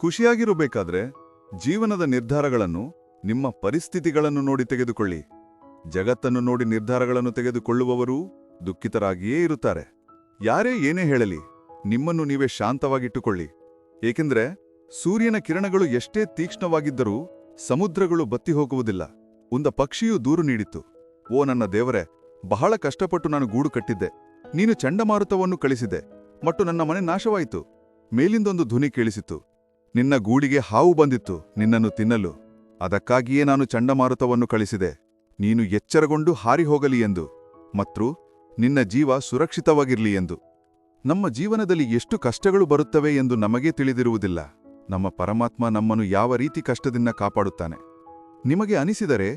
ಖುಷಿಯಾಗಿರಬೇಕಾದ್ರೆ ಜೀವನದ ನಿರ್ಧಾರಗಳನ್ನು ನಿಮ್ಮ ಪರಿಸ್ಥಿತಿಗಳನ್ನು ನೋಡಿ ತೆಗೆದುಕೊಳ್ಳಿ. ಜಗತ್ತನ್ನು ನೋಡಿ ನಿರ್ಧಾರಗಳನ್ನು ತೆಗೆದುಕೊಳ್ಳುವವರೂ ದುಃಖಿತರಾಗಿಯೇ ಇರುತ್ತಾರೆ. ಯಾರೇ ಏನೇ ಹೇಳಲಿ, ನಿಮ್ಮನ್ನು ನೀವೇ ಶಾಂತವಾಗಿಟ್ಟುಕೊಳ್ಳಿ. ಏಕೆಂದರೆ ಸೂರ್ಯನ ಕಿರಣಗಳು ಎಷ್ಟೇ ತೀಕ್ಷ್ಣವಾಗಿದ್ದರೂ ಸಮುದ್ರಗಳು ಬತ್ತಿ ಹೋಗುವುದಿಲ್ಲ. ಒಂದ ಪಕ್ಷಿಯು ದೂರು ನೀಡಿತು ಓ ನನ್ನ ದೇವರೇ, ಬಹಳ ಕಷ್ಟಪಟ್ಟು ನಾನು ಗೂಡು ಕಟ್ಟಿದ್ದೆ. ನೀನು ಚಂಡಮಾರುತವನ್ನು ಕಳಿಸಿದೆ. ಮತ್ತು ನನ್ನ ಮನೆ ನಾಶವಾಯಿತು. ಮೇಲಿಂದೊಂದು ಧ್ವನಿ ಕೇಳಿಸಿತು. ನಿನ್ನ ಗೂಡಿಗೆ ಹಾವು ಬಂದಿತ್ತು, ನಿನ್ನನ್ನು ತಿನ್ನಲು. ಅದಕ್ಕಾಗಿಯೇ ನಾನು ಚಂಡಮಾರುತವನ್ನು ಕಳಿಸಿದೆ. ನೀನು ಎಚ್ಚರಗೊಂಡು ಹಾರಿ ಹೋಗಲಿ ಎಂದು. ಮತ್ತು ನಿನ್ನ ಜೀವ ಸುರಕ್ಷಿತವಾಗಿರಲಿ ಎಂದು. ನಮ್ಮ ಜೀವನದಲ್ಲಿ ಎಷ್ಟು ಕಷ್ಟಗಳು ಬರುತ್ತವೆ ಎಂದು ನಮಗೇ ತಿಳಿದಿರುವುದಿಲ್ಲ. ನಮ್ಮ ಪರಮಾತ್ಮ ನಮ್ಮನ್ನು ಯಾವ ರೀತಿ ಕಷ್ಟದಿಂದ ಕಾಪಾಡುತ್ತಾನೆ? ನಿಮಗೆ ಅನಿಸಿದರೆ,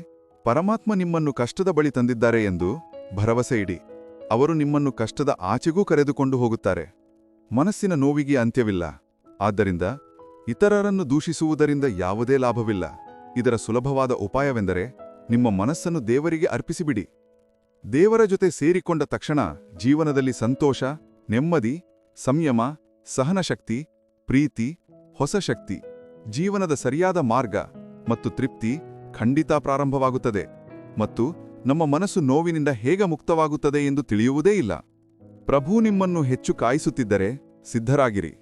ಪರಮಾತ್ಮ ನಿಮ್ಮನ್ನು ಕಷ್ಟದ ಬಳಿ ತಂದಿದ್ದಾರೆ ಎಂದು ಭರವಸೆ ಇಡಿ. ಅವರು ನಿಮ್ಮನ್ನು ಕಷ್ಟದ ಆಚೆಗೂ ಕರೆದುಕೊಂಡು ಹೋಗುತ್ತಾರೆ. ಮನಸ್ಸಿನ ನೋವಿಗೆ ಅಂತ್ಯವಿಲ್ಲ. ಆದ್ದರಿಂದ ಇತರರನ್ನು ದೂಷಿಸುವುದರಿಂದ ಯಾವುದೇ ಲಾಭವಿಲ್ಲ. ಇದರ ಸುಲಭವಾದ ಉಪಾಯವೆಂದರೆ ನಿಮ್ಮ ಮನಸ್ಸನ್ನು ದೇವರಿಗೆ ಅರ್ಪಿಸಿಬಿಡಿ. ದೇವರ ಜೊತೆ ಸೇರಿಕೊಂಡ ತಕ್ಷಣ ಜೀವನದಲ್ಲಿ ಸಂತೋಷ, ನೆಮ್ಮದಿ, ಸಂಯಮ, ಸಹನಶಕ್ತಿ, ಪ್ರೀತಿ, ಹೊಸ ಶಕ್ತಿ, ಜೀವನದ ಸರಿಯಾದ ಮಾರ್ಗ ಮತ್ತು ತೃಪ್ತಿ ಖಂಡಿತ ಪ್ರಾರಂಭವಾಗುತ್ತದೆ ಮತ್ತು ನಮ್ಮ ಮನಸ್ಸು ನೋವಿನಿಂದ ಹೇಗೆ ಮುಕ್ತವಾಗುತ್ತದೆ ಎಂದು ತಿಳಿಯುವುದೇ ಇಲ್ಲ. ಪ್ರಭು ನಿಮ್ಮನ್ನು ಹೆಚ್ಚು ಕಾಯಿಸುತ್ತಿದ್ದರೆ ಸಿದ್ಧರಾಗಿರಿ.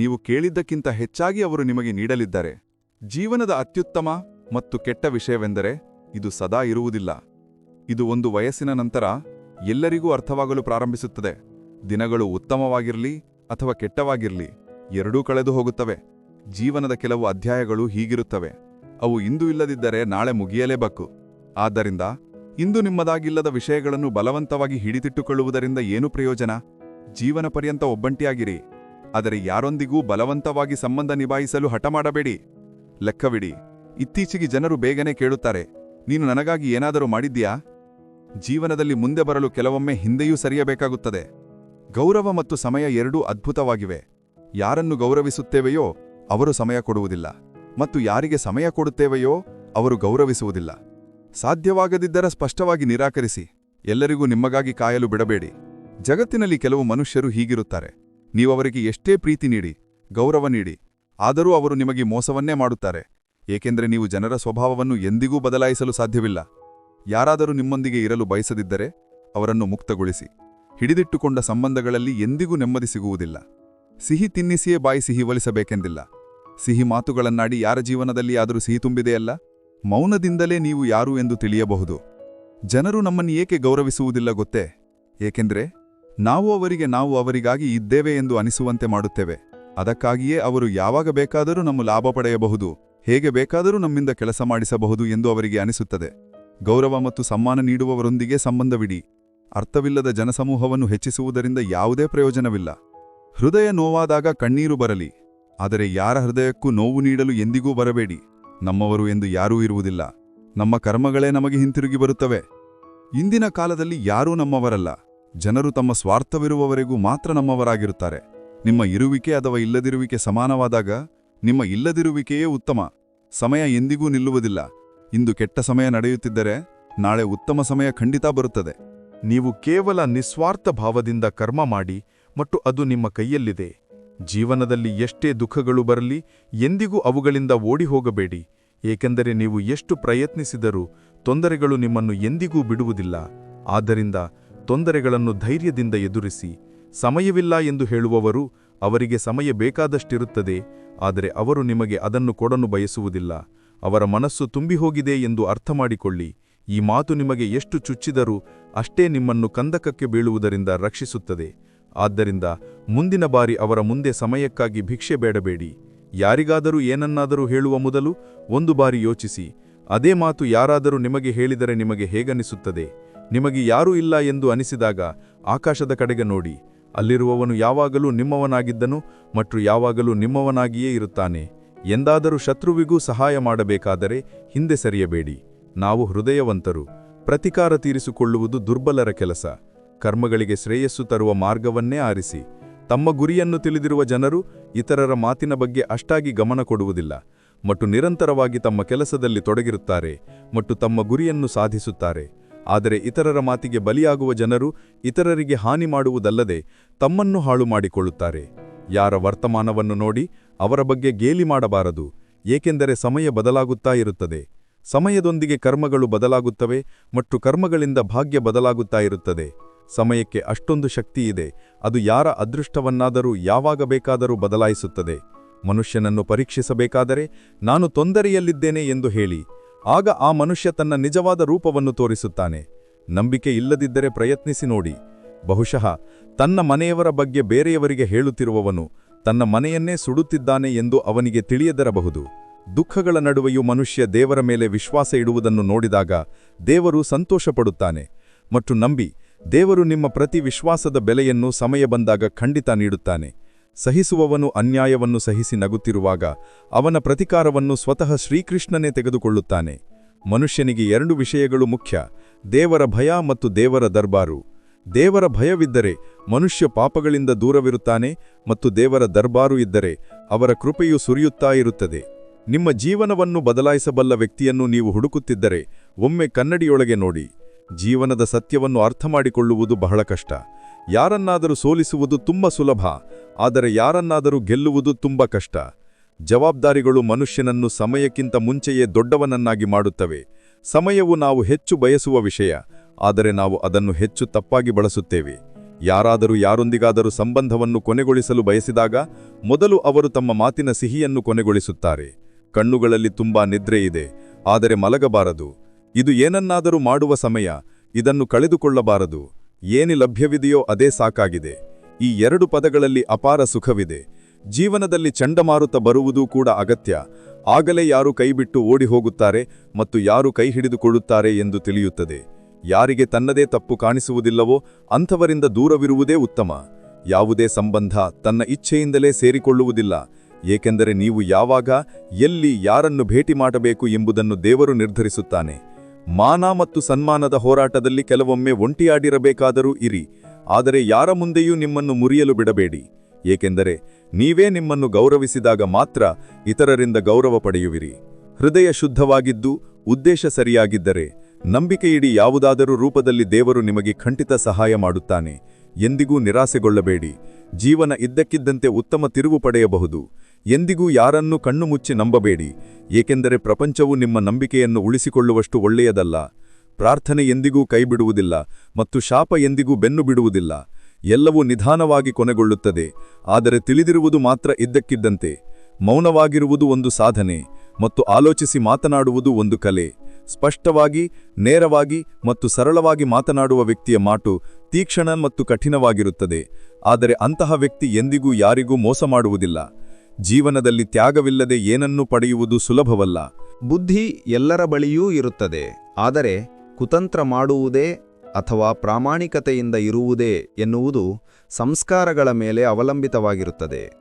ನೀವು ಕೇಳಿದ್ದಕ್ಕಿಂತ ಹೆಚ್ಚಾಗಿ ಅವರು ನಿಮಗೆ ನೀಡಲಿದ್ದಾರೆ. ಜೀವನದ ಅತ್ಯುತ್ತಮ ಮತ್ತು ಕೆಟ್ಟ ವಿಷಯವೆಂದರೆ ಇದು ಸದಾ ಇರುವುದಿಲ್ಲ. ಇದು ಒಂದು ವಯಸ್ಸಿನ ನಂತರ ಎಲ್ಲರಿಗೂ ಅರ್ಥವಾಗಲು ಪ್ರಾರಂಭಿಸುತ್ತದೆ. ದಿನಗಳು ಉತ್ತಮವಾಗಿರಲಿ ಅಥವಾ ಕೆಟ್ಟವಾಗಿರಲಿ, ಎರಡೂ ಕಳೆದು ಹೋಗುತ್ತವೆ. ಜೀವನದ ಕೆಲವು ಅಧ್ಯಾಯಗಳು ಹೀಗಿರುತ್ತವೆ. ಅವು ಇಂದು ಇಲ್ಲದಿದ್ದರೆ ನಾಳೆ ಮುಗಿಯಲೇಬೇಕು. ಆದ್ದರಿಂದ ಇಂದು ನಿಮ್ಮದಾಗಿಲ್ಲದ ವಿಷಯಗಳನ್ನು ಬಲವಂತವಾಗಿ ಹಿಡಿದಿಟ್ಟುಕೊಳ್ಳುವುದರಿಂದ ಏನು ಪ್ರಯೋಜನ? ಜೀವನ ಪರ್ಯಂತ ಒಬ್ಬಂಟಿಯಾಗಿರಿ. ಆದರೆ ಯಾರೊಂದಿಗೂ ಬಲವಂತವಾಗಿ ಸಂಬಂಧ ನಿಭಾಯಿಸಲು ಹಠ ಮಾಡಬೇಡಿ ಲೆಕ್ಕವಿಡಿ. ಇತ್ತೀಚೆಗೆ ಜನರು ಬೇಗನೆ ಕೇಳುತ್ತಾರೆ, ನೀನು ನನಗಾಗಿ ಏನಾದರೂ ಮಾಡಿದ್ಯಾ ಜೀವನದಲ್ಲಿ ಮುಂದೆ ಬರಲು ಕೆಲವೊಮ್ಮೆ ಹಿಂದೆಯೂ ಸರಿಯಬೇಕಾಗುತ್ತದೆ. ಗೌರವ ಮತ್ತು ಸಮಯ ಎರಡೂ ಅದ್ಭುತವಾಗಿವೆ. ಯಾರನ್ನು ಗೌರವಿಸುತ್ತೇವೆಯೋ ಅವರು ಸಮಯ ಕೊಡುವುದಿಲ್ಲ, ಮತ್ತು ಯಾರಿಗೆ ಸಮಯ ಕೊಡುತ್ತೇವೆಯೋ ಅವರು ಗೌರವಿಸುವುದಿಲ್ಲ. ಸಾಧ್ಯವಾಗದಿದ್ದರ ಸ್ಪಷ್ಟವಾಗಿ ನಿರಾಕರಿಸಿ, ಎಲ್ಲರಿಗೂ ನಿಮ್ಮಗಾಗಿ ಕಾಯಲು ಬಿಡಬೇಡಿ. ಜಗತ್ತಿನಲ್ಲಿ ಕೆಲವು ಮನುಷ್ಯರು ಹೀಗಿರುತ್ತಾರೆ. ನೀವವರಿಗೆ ಎಷ್ಟೇ ಪ್ರೀತಿ ನೀಡಿ, ಗೌರವ ನೀಡಿ, ಆದರೂ ಅವರು ನಿಮಗೆ ಮೋಸವನ್ನೇ ಮಾಡುತ್ತಾರೆ. ಏಕೆಂದರೆ ನೀವು ಜನರ ಸ್ವಭಾವವನ್ನು ಎಂದಿಗೂ ಬದಲಾಯಿಸಲು ಸಾಧ್ಯವಿಲ್ಲ. ಯಾರಾದರೂ ನಿಮ್ಮೊಂದಿಗೆ ಇರಲು ಬಯಸದಿದ್ದರೆ ಅವರನ್ನು ಮುಕ್ತಗೊಳಿಸಿ. ಹಿಡಿದಿಟ್ಟುಕೊಂಡ ಸಂಬಂಧಗಳಲ್ಲಿ ಎಂದಿಗೂ ನೆಮ್ಮದಿ ಸಿಗುವುದಿಲ್ಲ. ಸಿಹಿ ತಿನ್ನಿಸಿಯೇ ಬಾಯಿ ಸಿಹಿ ಒಲಿಸಬೇಕೆಂದಿಲ್ಲ. ಸಿಹಿ ಮಾತುಗಳನ್ನಾಡಿ ಯಾರ ಜೀವನದಲ್ಲಿ ಆದರೂ ಸಿಹಿ ತುಂಬಿದೆಯಲ್ಲ ಮೌನದಿಂದಲೇ ನೀವು ಯಾರು ಎಂದು ತಿಳಿಯಬಹುದು. ಜನರು ನಮ್ಮನ್ನು ಏಕೆ ಗೌರವಿಸುವುದಿಲ್ಲ ಗೊತ್ತೇ? ಏಕೆಂದರೆ ನಾವು ಅವರಿಗೆ ನಾವು ಅವರಿಗಾಗಿ ಇದ್ದೇವೆ ಎಂದು ಅನಿಸುವಂತೆ ಮಾಡುತ್ತೇವೆ. ಅದಕ್ಕಾಗಿಯೇ ಅವರು ಯಾವಾಗ ಬೇಕಾದರೂ ನಮ್ಮ ಲಾಭ ಪಡೆಯಬಹುದು, ಹೇಗೆ ಬೇಕಾದರೂ ನಮ್ಮಿಂದ ಕೆಲಸ ಮಾಡಿಸಬಹುದು ಎಂದು ಅವರಿಗೆ ಅನಿಸುತ್ತದೆ. ಗೌರವ ಮತ್ತು ಸಮ್ಮಾನ ನೀಡುವವರೊಂದಿಗೆ ಸಂಬಂಧವಿಡಿ. ಅರ್ಥವಿಲ್ಲದ ಜನಸಮೂಹವನ್ನು ಹೆಚ್ಚಿಸುವುದರಿಂದ ಯಾವುದೇ ಪ್ರಯೋಜನವಿಲ್ಲ. ಹೃದಯ ನೋವಾದಾಗ ಕಣ್ಣೀರು ಬರಲಿ. ಆದರೆ ಯಾರ ಹೃದಯಕ್ಕೂ ನೋವು ನೀಡಲು ಎಂದಿಗೂ ಬರಬೇಡಿ. ನಮ್ಮವರು ಎಂದು ಯಾರೂ ಇರುವುದಿಲ್ಲ. ನಮ್ಮ ಕರ್ಮಗಳೇ ನಮಗೆ ಹಿಂತಿರುಗಿ ಬರುತ್ತವೆ. ಇಂದಿನ ಕಾಲದಲ್ಲಿ ಯಾರೂ ನಮ್ಮವರಲ್ಲ. ಜನರು ತಮ್ಮ ಸ್ವಾರ್ಥವಿರುವವರೆಗೂ ಮಾತ್ರ ನಮ್ಮವರಾಗಿರುತ್ತಾರೆ. ನಿಮ್ಮ ಇರುವಿಕೆ ಅಥವಾ ಇಲ್ಲದಿರುವಿಕೆ ಸಮಾನವಾದಾಗ ನಿಮ್ಮ ಇಲ್ಲದಿರುವಿಕೆಯೇ ಉತ್ತಮ. ಸಮಯ ಎಂದಿಗೂ ನಿಲ್ಲುವುದಿಲ್ಲ. ಇಂದು ಕೆಟ್ಟ ಸಮಯ ನಡೆಯುತ್ತಿದ್ದರೆ ನಾಳೆ ಉತ್ತಮ ಸಮಯ ಖಂಡಿತ ಬರುತ್ತದೆ. ನೀವು ಕೇವಲ ನಿಸ್ವಾರ್ಥ ಭಾವದಿಂದ ಕರ್ಮ ಮಾಡಿ ಮತ್ತು ಅದು ನಿಮ್ಮ ಕೈಯಲ್ಲಿದೆ. ಜೀವನದಲ್ಲಿ ಎಷ್ಟೇ ದುಃಖಗಳು ಬರಲಿ, ಎಂದಿಗೂ ಅವುಗಳಿಂದ ಓಡಿ ಹೋಗಬೇಡಿ. ಏಕೆಂದರೆ ನೀವು ಎಷ್ಟು ಪ್ರಯತ್ನಿಸಿದರೂ ತೊಂದರೆಗಳು ನಿಮ್ಮನ್ನು ಎಂದಿಗೂ ಬಿಡುವುದಿಲ್ಲ. ಆದ್ದರಿಂದ ತೊಂದರೆಗಳನ್ನು ಧೈರ್ಯದಿಂದ ಎದುರಿಸಿ, ಸಮಯವಿಲ್ಲ ಎಂದು ಹೇಳುವವರು ಅವರಿಗೆ ಸಮಯ ಬೇಕಾದಷ್ಟಿರುತ್ತದೆ, ಆದರೆ ಅವರು ನಿಮಗೆ ಅದನ್ನು ಕೊಡಲು ಬಯಸುವುದಿಲ್ಲ. ಅವರ ಮನಸ್ಸು ತುಂಬಿಹೋಗಿದೆ ಎಂದು ಅರ್ಥ ಮಾಡಿಕೊಳ್ಳಿ ಈ ಮಾತು ನಿಮಗೆ ಎಷ್ಟು ಚುಚ್ಚಿದರೂ ಅಷ್ಟೇ ನಿಮ್ಮನ್ನು ಕಂದಕಕ್ಕೆ ಬೀಳುವುದರಿಂದ ರಕ್ಷಿಸುತ್ತದೆ. ಆದ್ದರಿಂದ ಮುಂದಿನ ಬಾರಿ ಅವರ ಮುಂದೆ ಸಮಯಕ್ಕಾಗಿ ಭಿಕ್ಷೆ ಬೇಡಬೇಡಿ. ಯಾರಿಗಾದರೂ ಏನನ್ನಾದರೂ ಹೇಳುವ ಮೊದಲು ಒಂದು ಬಾರಿ ಯೋಚಿಸಿ. ಅದೇ ಮಾತು ಯಾರಾದರೂ ನಿಮಗೆ ಹೇಳಿದರೆ ನಿಮಗೆ ಹೇಗನಿಸುತ್ತದೆ ನಿಮಗೆ ಯಾರೂ ಇಲ್ಲ ಎಂದು ಅನಿಸಿದಾಗ ಆಕಾಶದ ಕಡೆಗೆ ನೋಡಿ, ಅಲ್ಲಿರುವವನು ಯಾವಾಗಲೂ ನಿಮ್ಮವನಾಗಿದ್ದನು ಮತ್ತು ಯಾವಾಗಲೂ ನಿಮ್ಮವನಾಗಿಯೇ ಇರುತ್ತಾನೆ. ಎಂದಾದರೂ ಶತ್ರುವಿಗೂ ಸಹಾಯ ಮಾಡಬೇಕಾದರೆ ಹಿಂದೆ ಸರಿಯಬೇಡಿ. ನಾವು ಹೃದಯವಂತರು, ಪ್ರತಿಕಾರ ತೀರಿಸಿಕೊಳ್ಳುವುದು ದುರ್ಬಲರ ಕೆಲಸ. ಕರ್ಮಗಳಿಗೆ ಶ್ರೇಯಸ್ಸು ತರುವ ಮಾರ್ಗವನ್ನೇ ಆರಿಸಿ. ತಮ್ಮ ಗುರಿಯನ್ನು ತಿಳಿದಿರುವ ಜನರು ಇತರರ ಮಾತಿನ ಬಗ್ಗೆ ಅಷ್ಟಾಗಿ ಗಮನ ಕೊಡುವುದಿಲ್ಲ. ಮತ್ತು ನಿರಂತರವಾಗಿ ತಮ್ಮ ಕೆಲಸದಲ್ಲಿ ತೊಡಗಿರುತ್ತಾರೆ ಮತ್ತು ತಮ್ಮ ಗುರಿಯನ್ನು ಸಾಧಿಸುತ್ತಾರೆ. ಆದರೆ ಇತರರ ಮಾತಿಗೆ ಬಲಿಯಾಗುವ ಜನರು ಇತರರಿಗೆ ಹಾನಿ ಮಾಡುವುದಲ್ಲದೆ ತಮ್ಮನ್ನು ಹಾಳು ಮಾಡಿಕೊಳ್ಳುತ್ತಾರೆ. ಯಾರ ವರ್ತಮಾನವನ್ನು ನೋಡಿ ಅವರ ಬಗ್ಗೆ ಗೇಲಿ ಮಾಡಬಾರದು, ಏಕೆಂದರೆ ಸಮಯ ಬದಲಾಗುತ್ತಾ ಇರುತ್ತದೆ. ಸಮಯದೊಂದಿಗೆ ಕರ್ಮಗಳು ಬದಲಾಗುತ್ತವೆ ಮತ್ತು ಕರ್ಮಗಳಿಂದ ಭಾಗ್ಯ ಬದಲಾಗುತ್ತಾ ಇರುತ್ತದೆ. ಸಮಯಕ್ಕೆ ಅಷ್ಟೊಂದು ಶಕ್ತಿಯಿದೆ ಅದು ಯಾರ ಅದೃಷ್ಟವನ್ನಾದರೂ ಯಾವಾಗ ಬೇಕಾದರೂ ಬದಲಾಯಿಸುತ್ತದೆ. ಮನುಷ್ಯನನ್ನು ಪರೀಕ್ಷಿಸಬೇಕಾದರೆ, ನಾನು ತೊಂದರೆಯಲ್ಲಿದ್ದೇನೆ ಎಂದು ಹೇಳಿ. ಆಗ ಆ ಮನುಷ್ಯ ತನ್ನ ನಿಜವಾದ ರೂಪವನ್ನು ತೋರಿಸುತ್ತಾನೆ. ನಂಬಿಕೆ ಇಲ್ಲದಿದ್ದರೆ ಪ್ರಯತ್ನಿಸಿ ನೋಡಿ. ಬಹುಶಃ ತನ್ನ ಮನೆಯವರ ಬಗ್ಗೆ ಬೇರೆಯವರಿಗೆ ಹೇಳುತ್ತಿರುವವನು ತನ್ನ ಮನೆಯನ್ನೇ ಸುಡುತ್ತಿದ್ದಾನೆ ಎಂದು ಅವನಿಗೆ ತಿಳಿಯದಿರಬಹುದು. ದುಃಖಗಳ ನಡುವೆಯೂ ಮನುಷ್ಯ ದೇವರ ಮೇಲೆ ವಿಶ್ವಾಸ ಇಡುವುದನ್ನು ನೋಡಿದಾಗ ದೇವರು ಸಂತೋಷಪಡುತ್ತಾನೆ. ಮತ್ತು ನಂಬಿ ದೇವರು ನಿಮ್ಮ ಪ್ರತಿ ವಿಶ್ವಾಸದ ಬೆಲೆಯನ್ನು ಸಮಯ ಬಂದಾಗ ಖಂಡಿತ ನೀಡುತ್ತಾನೆ. ಸಹಿಸುವವನು ಅನ್ಯಾಯವನ್ನು ಸಹಿಸಿ ನಗುತ್ತಿರುವಾಗ ಅವನ ಪ್ರತಿಕಾರವನ್ನು ಸ್ವತಃ ಶ್ರೀಕೃಷ್ಣನೇ ತೆಗೆದುಕೊಳ್ಳುತ್ತಾನೆ. ಮನುಷ್ಯನಿಗೆ ಎರಡು ವಿಷಯಗಳು ಮುಖ್ಯ, ದೇವರ ಭಯ ಮತ್ತು ದೇವರ ದರ್ಬಾರು. ದೇವರ ಭಯವಿದ್ದರೆ ಮನುಷ್ಯ ಪಾಪಗಳಿಂದ ದೂರವಿರುತ್ತಾನೆ ಮತ್ತು ದೇವರ ದರ್ಬಾರು ಇದ್ದರೆ ಅವರ ಕೃಪೆಯು ಸುರಿಯುತ್ತಾ ಇರುತ್ತದೆ. ನಿಮ್ಮ ಜೀವನವನ್ನು ಬದಲಾಯಿಸಬಲ್ಲ ವ್ಯಕ್ತಿಯನ್ನು ನೀವು ಹುಡುಕುತ್ತಿದ್ದರೆ ಒಮ್ಮೆ ಕನ್ನಡಿಯೊಳಗೆ ನೋಡಿ. ಜೀವನದ ಸತ್ಯವನ್ನು ಅರ್ಥಮಾಡಿಕೊಳ್ಳುವುದು ಬಹಳ ಕಷ್ಟ. ಯಾರನ್ನಾದರೂ ಸೋಲಿಸುವುದು ತುಂಬ ಸುಲಭ. ಆದರೆ ಯಾರನ್ನಾದರೂ ಗೆಲ್ಲುವುದು ತುಂಬ ಕಷ್ಟ. ಜವಾಬ್ದಾರಿಗಳು ಮನುಷ್ಯನನ್ನು ಸಮಯಕ್ಕಿಂತ ಮುಂಚೆಯೇ ದೊಡ್ಡವನನ್ನಾಗಿ ಮಾಡುತ್ತವೆ. ಸಮಯವು ನಾವು ಹೆಚ್ಚು ಬಯಸುವ ವಿಷಯ, ಆದರೆ ನಾವು ಅದನ್ನು ಹೆಚ್ಚು ತಪ್ಪಾಗಿ ಬಳಸುತ್ತೇವೆ. ಯಾರಾದರೂ ಯಾರೊಂದಿಗಾದರೂ ಸಂಬಂಧವನ್ನು ಕೊನೆಗೊಳಿಸಲು ಬಯಸಿದಾಗ, ಮೊದಲು ಅವರು ತಮ್ಮ ಮಾತಿನ ಸಿಹಿಯನ್ನು ಕೊನೆಗೊಳಿಸುತ್ತಾರೆ. ಕಣ್ಣುಗಳಲ್ಲಿ ತುಂಬಾ ನಿದ್ರೆ ಇದೆ, ಆದರೆ ಮಲಗಬಾರದು. ಇದು ಏನನ್ನಾದರೂ ಮಾಡುವ ಸಮಯ, ಇದನ್ನು ಕಳೆದುಕೊಳ್ಳಬಾರದು. ಏನಿ ಲಭ್ಯವಿದೆಯೋ ಅದೇ ಸಾಕಾಗಿದೆ. ಈ ಎರಡು ಪದಗಳಲ್ಲಿ ಅಪಾರ ಸುಖವಿದೆ. ಜೀವನದಲ್ಲಿ ಚಂಡಮಾರುತ ಬರುವುದೂ ಕೂಡ ಅಗತ್ಯ. ಆಗಲೇ ಯಾರು ಕೈಬಿಟ್ಟು ಓಡಿ ಹೋಗುತ್ತಾರೆ ಮತ್ತು ಯಾರು ಕೈ ಹಿಡಿದುಕೊಳ್ಳುತ್ತಾರೆ ಎಂದು ತಿಳಿಯುತ್ತದೆ. ಯಾರಿಗೆ ತನ್ನದೇ ತಪ್ಪು ಕಾಣಿಸುವುದಿಲ್ಲವೋ ಅಂಥವರಿಂದ ದೂರವಿರುವುದೇ ಉತ್ತಮ. ಯಾವುದೇ ಸಂಬಂಧ ತನ್ನ ಇಚ್ಛೆಯಿಂದಲೇ ಸೇರಿಕೊಳ್ಳುವುದಿಲ್ಲ. ಏಕೆಂದರೆ ನೀವು ಯಾವಾಗ, ಎಲ್ಲಿ, ಯಾರನ್ನು ಭೇಟಿ ಮಾಡಬೇಕು ಎಂಬುದನ್ನು ದೇವರು ನಿರ್ಧರಿಸುತ್ತಾನೆ. ಮಾನ ಮತ್ತು ಸನ್ಮಾನದ ಹೋರಾಟದಲ್ಲಿ ಕೆಲವೊಮ್ಮೆ ಒಂಟಿಯಾಡಿರಬೇಕಾದರೂ ಇರಿ. ಆದರೆ ಯಾರ ಮುಂದೆಯೂ ನಿಮ್ಮನ್ನು ಮುರಿಯಲು ಬಿಡಬೇಡಿ. ಏಕೆಂದರೆ ನೀವೇ ನಿಮ್ಮನ್ನು ಗೌರವಿಸಿದಾಗ ಮಾತ್ರ ಇತರರಿಂದ ಗೌರವ ಪಡೆಯುವಿರಿ. ಹೃದಯ ಶುದ್ಧವಾಗಿದ್ದು ಉದ್ದೇಶ ಸರಿಯಾಗಿದ್ದರೆ ನಂಬಿಕೆಯಿಡಿ ಯಾವುದಾದರೂ ರೂಪದಲ್ಲಿ ದೇವರು ನಿಮಗೆ ಖಂಡಿತ ಸಹಾಯ ಮಾಡುತ್ತಾನೆ. ಎಂದಿಗೂ ನಿರಾಸೆಗೊಳ್ಳಬೇಡಿ. ಜೀವನ ಇದ್ದಕ್ಕಿದ್ದಂತೆ ಉತ್ತಮ ತಿರುವು ಪಡೆಯಬಹುದು. ಎಂದಿಗೂ ಯಾರನ್ನೂ ಕಣ್ಣು ಮುಚ್ಚಿ ನಂಬಬೇಡಿ. ಏಕೆಂದರೆ ಪ್ರಪಂಚವು ನಿಮ್ಮ ನಂಬಿಕೆಯನ್ನು ಉಳಿಸಿಕೊಳ್ಳುವಷ್ಟು ಒಳ್ಳೆಯದಲ್ಲ. ಪ್ರಾರ್ಥನೆ ಎಂದಿಗೂ ಕೈಬಿಡುವುದಿಲ್ಲ ಮತ್ತು ಶಾಪ ಎಂದಿಗೂ ಬೆನ್ನು ಬಿಡುವುದಿಲ್ಲ. ಎಲ್ಲವೂ ನಿಧಾನವಾಗಿ ಕೊನೆಗೊಳ್ಳುತ್ತದೆ. ಆದರೆ ತಿಳಿದಿರುವುದು ಮಾತ್ರ ಇದ್ದಕ್ಕಿದ್ದಂತೆ. ಮೌನವಾಗಿರುವುದು ಒಂದು ಸಾಧನೆ ಮತ್ತು ಆಲೋಚಿಸಿ ಮಾತನಾಡುವುದು ಒಂದು ಕಲೆ. ಸ್ಪಷ್ಟವಾಗಿ, ನೇರವಾಗಿ ಮತ್ತು ಸರಳವಾಗಿ ಮಾತನಾಡುವ ವ್ಯಕ್ತಿಯ ಮಾಟು ತೀಕ್ಷಣ ಮತ್ತು ಕಠಿಣವಾಗಿರುತ್ತದೆ. ಆದರೆ ಅಂತಹ ವ್ಯಕ್ತಿ ಎಂದಿಗೂ ಯಾರಿಗೂ ಮೋಸ ಮಾಡುವುದಿಲ್ಲ. ಜೀವನದಲ್ಲಿ ತ್ಯಾಗವಿಲ್ಲದೆ ಏನನ್ನೂ ಪಡೆಯುವುದು ಸುಲಭವಲ್ಲ. ಬುದ್ಧಿ ಎಲ್ಲರ ಬಳಿಯೂ ಇರುತ್ತದೆ. ಆದರೆ ಕುತಂತ್ರ ಮಾಡುವುದೇ ಅಥವಾ ಪ್ರಾಮಾಣಿಕತೆಯಿಂದ ಇರುವುದೇ ಎನ್ನುವುದು ಸಂಸ್ಕಾರಗಳ ಮೇಲೆ ಅವಲಂಬಿತವಾಗಿರುತ್ತದೆ.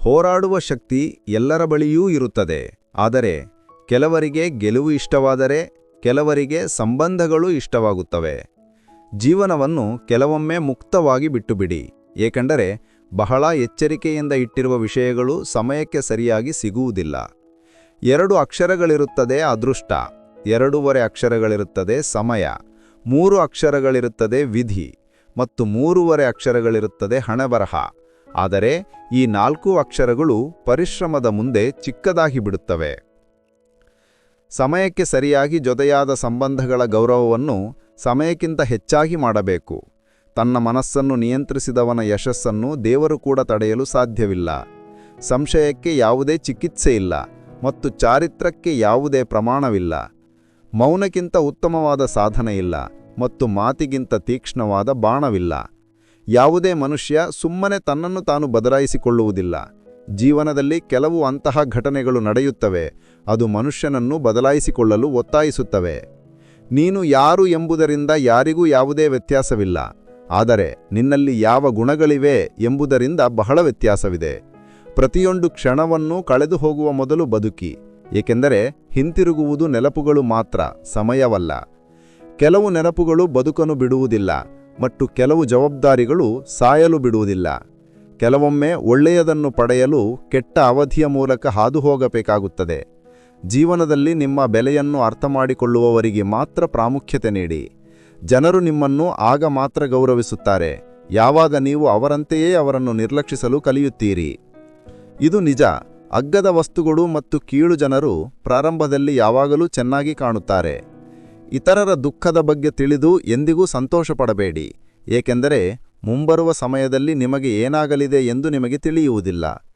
ಹೋರಾಡುವ ಶಕ್ತಿ ಎಲ್ಲರ ಬಳಿಯೂ ಇರುತ್ತದೆ. ಆದರೆ ಕೆಲವರಿಗೆ ಗೆಲುವು ಇಷ್ಟವಾದರೆ ಕೆಲವರಿಗೆ ಸಂಬಂಧಗಳು ಇಷ್ಟವಾಗುತ್ತವೆ. ಜೀವನವನ್ನು ಕೆಲವೊಮ್ಮೆ ಮುಕ್ತವಾಗಿ ಬಿಟ್ಟುಬಿಡಿ. ಏಕೆಂದರೆ ಬಹಳ ಎಚ್ಚರಿಕೆಯಿಂದ ಇಟ್ಟಿರುವ ವಿಷಯಗಳು ಸಮಯಕ್ಕೆ ಸರಿಯಾಗಿ ಸಿಗುವುದಿಲ್ಲ. ಎರಡು ಅಕ್ಷರಗಳಿರುತ್ತದೆ ಅದೃಷ್ಟ. ಎರಡೂವರೆ ಅಕ್ಷರಗಳಿರುತ್ತದೆ ಸಮಯ, ಮೂರು ಅಕ್ಷರಗಳಿರುತ್ತದೆ ವಿಧಿ ಮತ್ತು ಮೂರುವರೆ ಅಕ್ಷರಗಳಿರುತ್ತದೆ ಹಣಬರಹ. ಆದರೆ ಈ ನಾಲ್ಕು ಅಕ್ಷರಗಳು ಪರಿಶ್ರಮದ ಮುಂದೆ ಚಿಕ್ಕದಾಗಿ ಬಿಡುತ್ತವೆ. ಸಮಯಕ್ಕೆ ಸರಿಯಾಗಿ ಜೊತೆಯಾದ ಸಂಬಂಧಗಳ ಗೌರವವನ್ನು ಸಮಯಕ್ಕಿಂತ ಹೆಚ್ಚಾಗಿ ಮಾಡಬೇಕು. ತನ್ನ ಮನಸ್ಸನ್ನು ನಿಯಂತ್ರಿಸಿದವನ ಯಶಸ್ಸನ್ನು ದೇವರು ಕೂಡ ತಡೆಯಲು ಸಾಧ್ಯವಿಲ್ಲ. ಸಂಶಯಕ್ಕೆ ಯಾವುದೇ ಚಿಕಿತ್ಸೆ ಇಲ್ಲ ಮತ್ತು ಚಾರಿತ್ರಕ್ಕೆ ಯಾವುದೇ ಪ್ರಮಾಣವಿಲ್ಲ. ಮೌನಕ್ಕಿಂತ ಉತ್ತಮವಾದ ಸಾಧನೆ ಇಲ್ಲ ಮತ್ತು ಮಾತಿಗಿಂತ ತೀಕ್ಷ್ಣವಾದ ಬಾಣವಿಲ್ಲ. ಯಾವುದೇ ಮನುಷ್ಯ ಸುಮ್ಮನೆ ತನ್ನನ್ನು ತಾನು ಬದಲಾಯಿಸಿಕೊಳ್ಳುವುದಿಲ್ಲ. ಜೀವನದಲ್ಲಿ ಕೆಲವು ಅಂತಹ ಘಟನೆಗಳು ನಡೆಯುತ್ತವೆ, ಅದು ಮನುಷ್ಯನನ್ನು ಬದಲಾಯಿಸಿಕೊಳ್ಳಲು ಒತ್ತಾಯಿಸುತ್ತವೆ. ನೀನು ಯಾರು ಎಂಬುದರಿಂದ ಯಾರಿಗೂ ಯಾವುದೇ ವ್ಯತ್ಯಾಸವಿಲ್ಲ, ಆದರೆ ನಿನ್ನಲ್ಲಿ ಯಾವ ಗುಣಗಳಿವೆ ಎಂಬುದರಿಂದ ಬಹಳ ವ್ಯತ್ಯಾಸವಿದೆ. ಪ್ರತಿಯೊಂದು ಕ್ಷಣವನ್ನೂ ಕಳೆದು ಹೋಗುವ ಮೊದಲು ಬದುಕಿ ಏಕೆಂದರೆ ಹಿಂತಿರುಗುವುದು ನೆನಪುಗಳು ಮಾತ್ರ, ಸಮಯವಲ್ಲ. ಕೆಲವು ನೆನಪುಗಳು ಬದುಕನ್ನು ಬಿಡುವುದಿಲ್ಲ, ಮತ್ತು ಕೆಲವು ಜವಾಬ್ದಾರಿಗಳು ಸಾಯಲು ಬಿಡುವುದಿಲ್ಲ. ಕೆಲವೊಮ್ಮೆ ಒಳ್ಳೆಯದನ್ನು ಪಡೆಯಲು ಕೆಟ್ಟ ಅವಧಿಯ ಮೂಲಕ ಹಾದು ಹೋಗಬೇಕಾಗುತ್ತದೆ ಜೀವನದಲ್ಲಿ ನಿಮ್ಮ ಬೆಲೆಯನ್ನು ಅರ್ಥ ಮಾಡಿಕೊಳ್ಳುವವರಿಗೆ ಮಾತ್ರ ಪ್ರಾಮುಖ್ಯತೆ ನೀಡಿ. ಜನರು ನಿಮ್ಮನ್ನು ಆಗ ಮಾತ್ರ ಗೌರವಿಸುತ್ತಾರೆ. ಯಾವಾಗ ನೀವು ಅವರಂತೆಯೇ ಅವರನ್ನು ನಿರ್ಲಕ್ಷಿಸಲು ಕಲಿಯುತ್ತೀರಿ. ಇದು ನಿಜ. ಅಗ್ಗದ ವಸ್ತುಗಳು ಮತ್ತು ಕೀಳು ಜನರು ಪ್ರಾರಂಭದಲ್ಲಿ ಯಾವಾಗಲೂ ಚೆನ್ನಾಗಿ ಕಾಣುತ್ತಾರೆ. ಇತರರ ದುಃಖದ ಬಗ್ಗೆ ತಿಳಿದು ಎಂದಿಗೂ ಸಂತೋಷಪಡಬೇಡಿ. ಏಕೆಂದರೆ ಮುಂಬರುವ ಸಮಯದಲ್ಲಿ ನಿಮಗೆ ಏನಾಗಲಿದೆ ಎಂದು ನಿಮಗೆ ತಿಳಿಯುವುದಿಲ್ಲ.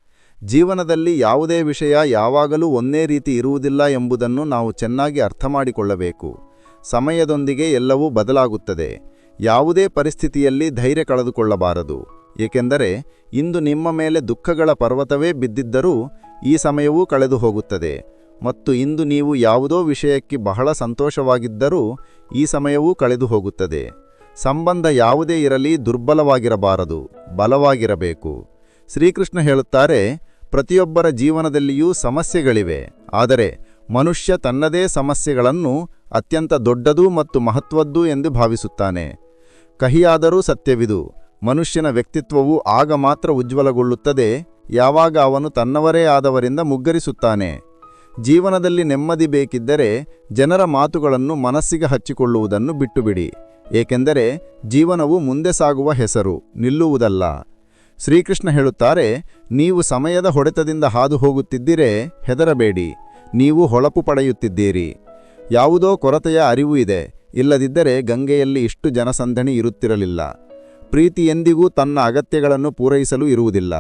ಜೀವನದಲ್ಲಿ ಯಾವುದೇ ವಿಷಯ ಯಾವಾಗಲೂ ಒಂದೇ ರೀತಿ ಇರುವುದಿಲ್ಲ ಎಂಬುದನ್ನು ನಾವು ಚೆನ್ನಾಗಿ ಅರ್ಥಮಾಡಿಕೊಳ್ಳಬೇಕು. ಸಮಯದೊಂದಿಗೆ ಎಲ್ಲವೂ ಬದಲಾಗುತ್ತದೆ. ಯಾವುದೇ ಪರಿಸ್ಥಿತಿಯಲ್ಲಿ ಧೈರ್ಯ ಕಳೆದುಕೊಳ್ಳಬಾರದು. ಏಕೆಂದರೆ ಇಂದು ನಿಮ್ಮ ಮೇಲೆ ದುಃಖಗಳ ಪರ್ವತವೇ ಬಿದ್ದಿದ್ದರೂ ಈ ಸಮಯವೂ ಕಳೆದು ಹೋಗುತ್ತದೆ. ಮತ್ತು ಇಂದು ನೀವು ಯಾವುದೋ ವಿಷಯಕ್ಕೆ ಬಹಳ ಸಂತೋಷವಾಗಿದ್ದರೂ ಈ ಸಮಯವೂ ಕಳೆದು ಹೋಗುತ್ತದೆ. ಸಂಬಂಧ ಯಾವುದೇ ಇರಲಿ ದುರ್ಬಲವಾಗಿರಬಾರದು, ಬಲವಾಗಿರಬೇಕು. ಶ್ರೀಕೃಷ್ಣ ಹೇಳುತ್ತಾರೆ, ಪ್ರತಿಯೊಬ್ಬರ ಜೀವನದಲ್ಲಿಯೂ ಸಮಸ್ಯೆಗಳಿವೆ, ಆದರೆ ಮನುಷ್ಯ ತನ್ನದೇ ಸಮಸ್ಯೆಗಳನ್ನು ಅತ್ಯಂತ ದೊಡ್ಡದು ಮತ್ತು ಮಹತ್ವದ್ದು ಎಂದು ಭಾವಿಸುತ್ತಾನೆ. ಕಹಿಯಾದರೂ ಸತ್ಯವಿದು, ಮನುಷ್ಯನ ವ್ಯಕ್ತಿತ್ವವು ಆಗ ಮಾತ್ರ ಉಜ್ವಲಗೊಳ್ಳುತ್ತದೆ ಯಾವಾಗ ಅವನು ತನ್ನವರೇ ಆದವರಿಂದ ಮುಗ್ಗರಿಸುತ್ತಾನೆ? ಜೀವನದಲ್ಲಿ ನೆಮ್ಮದಿ ಬೇಕಿದ್ದರೆ ಜನರ ಮಾತುಗಳನ್ನು ಮನಸ್ಸಿಗೆ ಹಚ್ಚಿಕೊಳ್ಳುವುದನ್ನು ಬಿಟ್ಟುಬಿಡಿ. ಏಕೆಂದರೆ ಜೀವನವು ಮುಂದೆ ಸಾಗುವ ಹೆಸರು, ನಿಲ್ಲುವುದಲ್ಲ. ಶ್ರೀಕೃಷ್ಣ ಹೇಳುತ್ತಾರೆ, ನೀವು ಸಮಯದ ಹೊಡೆತದಿಂದ ಹಾದು ಹೋಗುತ್ತಿದ್ದಿರೆ ಹೆದರಬೇಡಿ, ನೀವು ಹೊಳಪು ಪಡೆಯುತ್ತಿದ್ದೀರಿ. ಯಾವುದೋ ಕೊರತೆಯ ಅರಿವು ಇದೆ, ಇಲ್ಲದಿದ್ದರೆ ಗಂಗೆಯಲ್ಲಿ ಇಷ್ಟು ಜನಸಂದಣಿ ಇರುತ್ತಿರಲಿಲ್ಲ. ಪ್ರೀತಿ ಎಂದಿಗೂ ತನ್ನ ಅಗತ್ಯಗಳನ್ನು ಪೂರೈಸಲು ಇರುವುದಿಲ್ಲ.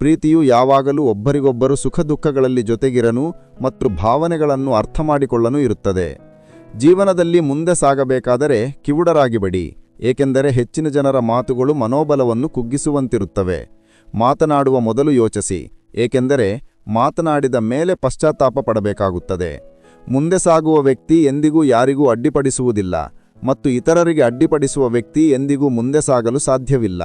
ಪ್ರೀತಿಯು ಯಾವಾಗಲೂ ಒಬ್ಬರಿಗೊಬ್ಬರು ಸುಖ ದುಃಖಗಳಲ್ಲಿ ಜೊತೆಗಿರನು ಮತ್ತು ಭಾವನೆಗಳನ್ನು ಅರ್ಥ ಮಾಡಿಕೊಳ್ಳನು ಇರುತ್ತದೆ. ಜೀವನದಲ್ಲಿ ಮುಂದೆ ಸಾಗಬೇಕಾದರೆ ಕಿವುಡರಾಗಿಬಡಿ, ಏಕೆಂದರೆ ಹೆಚ್ಚಿನ ಜನರ ಮಾತುಗಳು ಮನೋಬಲವನ್ನು ಕುಗ್ಗಿಸುವಂತಿರುತ್ತವೆ. ಮಾತನಾಡುವ ಮೊದಲು ಯೋಚಿಸಿ, ಏಕೆಂದರೆ ಮಾತನಾಡಿದ ಮೇಲೆ ಪಶ್ಚಾತ್ತಾಪ ಪಡಬೇಕಾಗುತ್ತದೆ. ಮುಂದೆ ಸಾಗುವ ವ್ಯಕ್ತಿ ಎಂದಿಗೂ ಯಾರಿಗೂ ಅಡ್ಡಿಪಡಿಸುವುದಿಲ್ಲ ಮತ್ತು ಇತರರಿಗೆ ಅಡ್ಡಿಪಡಿಸುವ ವ್ಯಕ್ತಿ ಎಂದಿಗೂ ಮುಂದೆ ಸಾಗಲು ಸಾಧ್ಯವಿಲ್ಲ.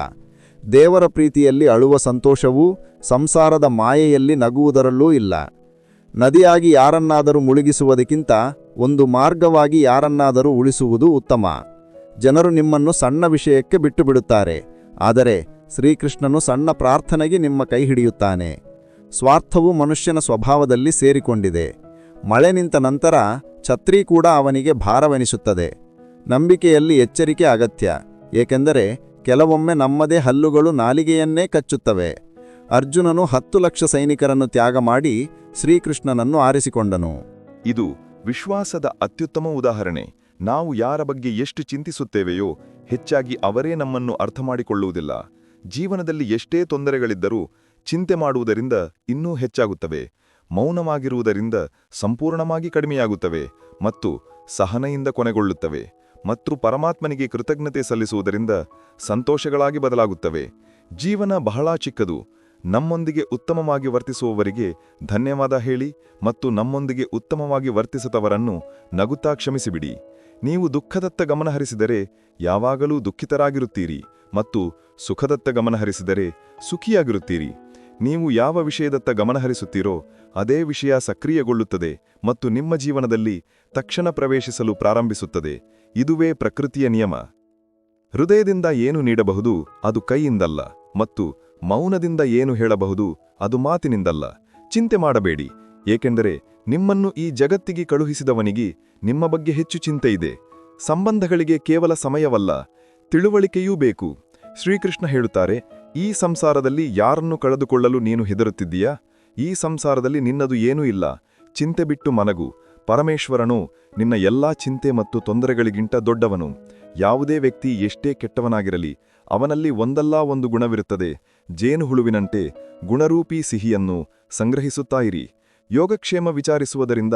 ದೇವರ ಪ್ರೀತಿಯಲ್ಲಿ ಅಳುವ ಸಂತೋಷವೂ ಸಂಸಾರದ ಮಾಯೆಯಲ್ಲಿ ನಗುವುದರಲ್ಲೂ ಇಲ್ಲ. ನದಿಯಾಗಿ ಯಾರನ್ನಾದರೂ ಮುಳುಗಿಸುವುದಕ್ಕಿಂತ ಒಂದು ಮಾರ್ಗವಾಗಿ ಯಾರನ್ನಾದರೂ ಉಳಿಸುವುದು ಉತ್ತಮ. ಜನರು ನಿಮ್ಮನ್ನು ಸಣ್ಣ ವಿಷಯಕ್ಕೆ ಬಿಟ್ಟು ಬಿಡುತ್ತಾರೆ ಆದರೆ ಶ್ರೀಕೃಷ್ಣನು ಸಣ್ಣ ಪ್ರಾರ್ಥನೆಗೆ ನಿಮ್ಮ ಕೈ ಹಿಡಿಯುತ್ತಾನೆ. ಸ್ವಾರ್ಥವು ಮನುಷ್ಯನ ಸ್ವಭಾವದಲ್ಲಿ ಸೇರಿಕೊಂಡಿದೆ. ಮಳೆ ನಿಂತ ನಂತರ ಛತ್ರಿ ಕೂಡ ಅವನಿಗೆ ಭಾರವೆನಿಸುತ್ತದೆ. ನಂಬಿಕೆಯಲ್ಲಿ ಎಚ್ಚರಿಕೆ ಅಗತ್ಯ. ಏಕೆಂದರೆ ಕೆಲವೊಮ್ಮೆ ನಮ್ಮದೇ ಹಲ್ಲುಗಳು ನಾಲಿಗೆಯನ್ನೇ ಕಚ್ಚುತ್ತವೆ. ಅರ್ಜುನನು ಹತ್ತು ಲಕ್ಷ ಸೈನಿಕರನ್ನು ತ್ಯಾಗ ಮಾಡಿ ಶ್ರೀಕೃಷ್ಣನನ್ನು ಆರಿಸಿಕೊಂಡನು. ಇದು ವಿಶ್ವಾಸದ ಅತ್ಯುತ್ತಮ ಉದಾಹರಣೆ. ನಾವು ಯಾರ ಬಗ್ಗೆ ಎಷ್ಟು ಚಿಂತಿಸುತ್ತೇವೆಯೋ ಹೆಚ್ಚಾಗಿ ಅವರೇ ನಮ್ಮನ್ನು ಅರ್ಥಮಾಡಿಕೊಳ್ಳುವುದಿಲ್ಲ ಜೀವನದಲ್ಲಿ ಎಷ್ಟೇ ತೊಂದರೆಗಳಿದ್ದರೂ ಚಿಂತೆ ಮಾಡುವುದರಿಂದ ಇನ್ನೂ ಹೆಚ್ಚಾಗುತ್ತವೆ. ಮೌನವಾಗಿರುವುದರಿಂದ ಸಂಪೂರ್ಣವಾಗಿ ಕಡಿಮೆಯಾಗುತ್ತವೆ ಮತ್ತು ಸಹನೆಯಿಂದ ಕೊನೆಗೊಳ್ಳುತ್ತವೆ. ಮತ್ತು ಪರಮಾತ್ಮನಿಗೆ ಕೃತಜ್ಞತೆ ಸಲ್ಲಿಸುವುದರಿಂದ ಸಂತೋಷಗಳಾಗಿ ಬದಲಾಗುತ್ತವೆ. ಜೀವನ ಬಹಳ ಚಿಕ್ಕದು. ನಮ್ಮೊಂದಿಗೆ ಉತ್ತಮವಾಗಿ ವರ್ತಿಸುವವರಿಗೆ ಧನ್ಯವಾದ ಹೇಳಿ ಮತ್ತು ನಮ್ಮೊಂದಿಗೆ ಉತ್ತಮವಾಗಿ ವರ್ತಿಸದವರನ್ನು ನಗುತ್ತಾ ಕ್ಷಮಿಸಿಬಿಡಿ. ನೀವು ದುಃಖದತ್ತ ಗಮನಹರಿಸಿದರೆ ಯಾವಾಗಲೂ ದುಃಖಿತರಾಗಿರುತ್ತೀರಿ ಮತ್ತು ಸುಖದತ್ತ ಗಮನಹರಿಸಿದರೆ ಸುಖಿಯಾಗಿರುತ್ತೀರಿ. ನೀವು ಯಾವ ವಿಷಯದತ್ತ ಗಮನಹರಿಸುತ್ತೀರೋ ಅದೇ ವಿಷಯ ಸಕ್ರಿಯಗೊಳ್ಳುತ್ತದೆ ಮತ್ತು ನಿಮ್ಮ ಜೀವನದಲ್ಲಿ ತಕ್ಷಣ ಪ್ರವೇಶಿಸಲು ಪ್ರಾರಂಭಿಸುತ್ತದೆ. ಇದುವೇ ಪ್ರಕೃತಿಯ ನಿಯಮ. ಹೃದಯದಿಂದ ಏನು ನೀಡಬಹುದು ಅದು ಕೈಯಿಂದಲ್ಲ ಮತ್ತು ಮೌನದಿಂದ ಏನು ಹೇಳಬಹುದು ಅದು ಮಾತಿನಿಂದಲ್ಲ. ಚಿಂತೆ ಮಾಡಬೇಡಿ, ಏಕೆಂದರೆ ನಿಮ್ಮನ್ನು ಈ ಜಗತ್ತಿಗೆ ಕಳುಹಿಸಿದವನಿಗೆ ನಿಮ್ಮ ಬಗ್ಗೆ ಹೆಚ್ಚು ಚಿಂತೆ ಇದೆ. ಸಂಬಂಧಗಳಿಗೆ ಕೇವಲ ಸಮಯವಲ್ಲ, ತಿಳುವಳಿಕೆಯೂ ಬೇಕು. ಶ್ರೀಕೃಷ್ಣ ಹೇಳುತ್ತಾರೆ, ಈ ಸಂಸಾರದಲ್ಲಿ ಯಾರನ್ನು ಕಳೆದುಕೊಳ್ಳಲು ನೀನು ಹೆದರುತ್ತಿದ್ದೀಯಾ? ಈ ಸಂಸಾರದಲ್ಲಿ ನಿನ್ನದು ಏನೂ ಇಲ್ಲ. ಚಿಂತೆ ಬಿಟ್ಟು ಮನಗು. ಪರಮೇಶ್ವರನು ನಿನ್ನ ಎಲ್ಲಾ ಚಿಂತೆ ಮತ್ತು ತೊಂದರೆಗಳಿಗಿಂತ ದೊಡ್ಡವನು. ಯಾವುದೇ ವ್ಯಕ್ತಿ ಎಷ್ಟೇ ಕೆಟ್ಟವನಾಗಿರಲಿ, ಅವನಲ್ಲಿ ಒಂದಲ್ಲ ಒಂದು ಗುಣವಿರುತ್ತದೆ. ಜೇನುಹುಳುವಿನಂತೆ ಗುಣರೂಪಿ ಸಿಹಿಯನ್ನು ಸಂಗ್ರಹಿಸುತ್ತಾ ಇರಿ. ಯೋಗಕ್ಷೇಮ ವಿಚಾರಿಸುವುದರಿಂದ